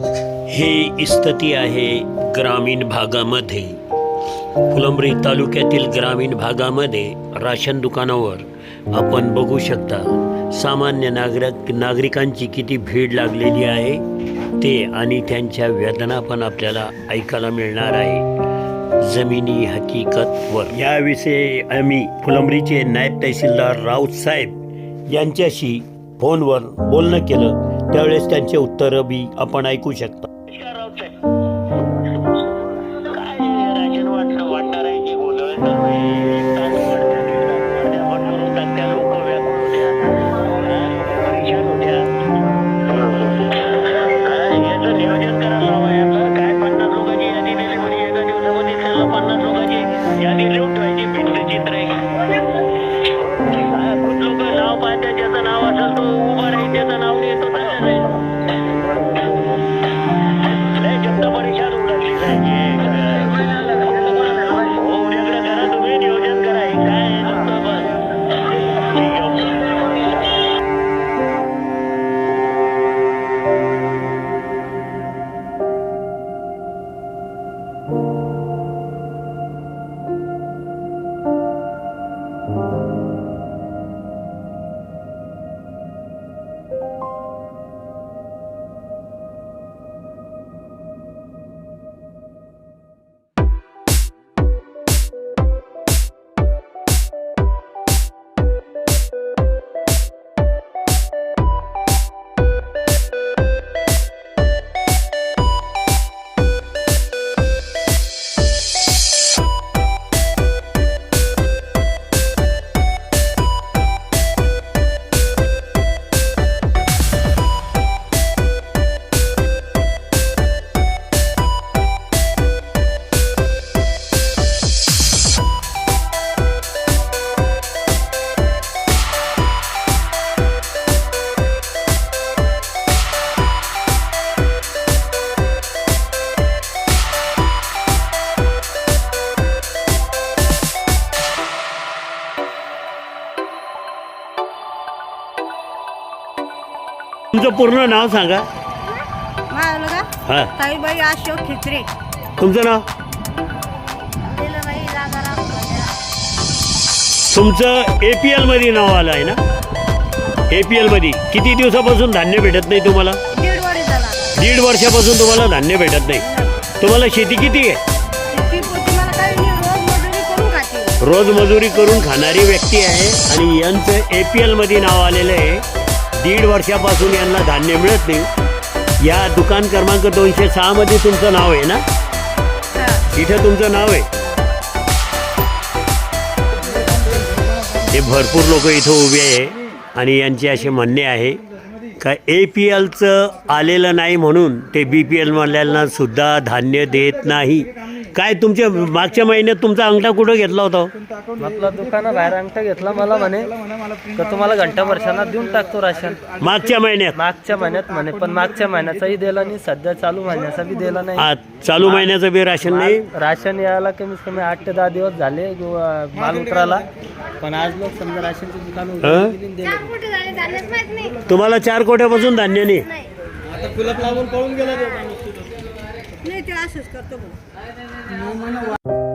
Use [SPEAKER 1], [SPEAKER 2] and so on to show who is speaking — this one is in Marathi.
[SPEAKER 1] हे स्थिती आहे ग्रामीण भागामध्ये. फुलंब्री तालुक्यातील ग्रामीण भागामध्ये राशन दुकानावर आपण बघू शकता सामान्य नागरिक नागरिकांची किती भीड लागलेली आहे ते आणि त्यांच्या वेदना पण आपल्याला ऐकायला मिळणार आहे. जमिनी हकीकतवर याविषयी आम्ही फुलंब्रीचे नायब तहसीलदार राऊत साहेब यांच्याशी फोनवर बोलणं केलं. त्यावेळेस त्यांचे उत्तरं बी आपण ऐकू शकता. तुमचं पूर्ण नाव सांगा. हा.
[SPEAKER 2] ताईबाई अशोक खित्रे.
[SPEAKER 1] तुमचं नाव? तुमचं ए पी एलमध्ये नाव आलं आहे ना? ए पी एलमध्ये किती दिवसापासून धान्य भेटत नाही तुम्हाला?
[SPEAKER 2] दीड
[SPEAKER 1] वर्षापासून तुम्हाला धान्य भेटत नाही. तुम्हाला शेती किती आहे?
[SPEAKER 2] रोज मजुरी करून
[SPEAKER 1] खाणारी व्यक्ती आहे आणि यांचं ए पी एलमध्ये नाव आलेलं आहे. दीड वर्षापासून यांना धान्य मिळत नाही. या दुकान क्रमांक दोनशे सहामध्ये तुमचं नाव आहे ना. इथं तुमचं नाव आहे? हे भरपूर लोक इथं उभे आहे आणि यांचे असे म्हणणे आहे का ए पी एलचं आलेलं नाही म्हणून ते बी पी एलवाल्यांना सुद्धा धान्य देत नाही. काय तुमच्या मागच्या महिन्यात तुमचा अंगठा कुठं घेतला होता?
[SPEAKER 3] आपला दुकाना बाहेर अंगठा घेतला मला म्हणे. का तुम्हाला घंटा वर्षांना देऊन टाकतो राशन.
[SPEAKER 1] मागच्या महिन्यात?
[SPEAKER 3] मागच्या महिन्यात म्हणे पण मागच्या महिन्याचाही दिला नाही सध्या चालू महिन्याचा बी दिला नाही.
[SPEAKER 1] आज चालू महिन्याचं बी राशन नाही?
[SPEAKER 3] राशन यायला कमीत कमी आठ ते दहा दिवस झाले गो- माल उतराला. पण आज लोक समजा राशनचे दुकान
[SPEAKER 1] हं?
[SPEAKER 3] दिले.
[SPEAKER 1] तुम्हाला चार कोट्यापासून धान्य नाही?
[SPEAKER 3] कुलप लावून पळून गेला तो.
[SPEAKER 2] नाही ते असंच करतो भाऊ.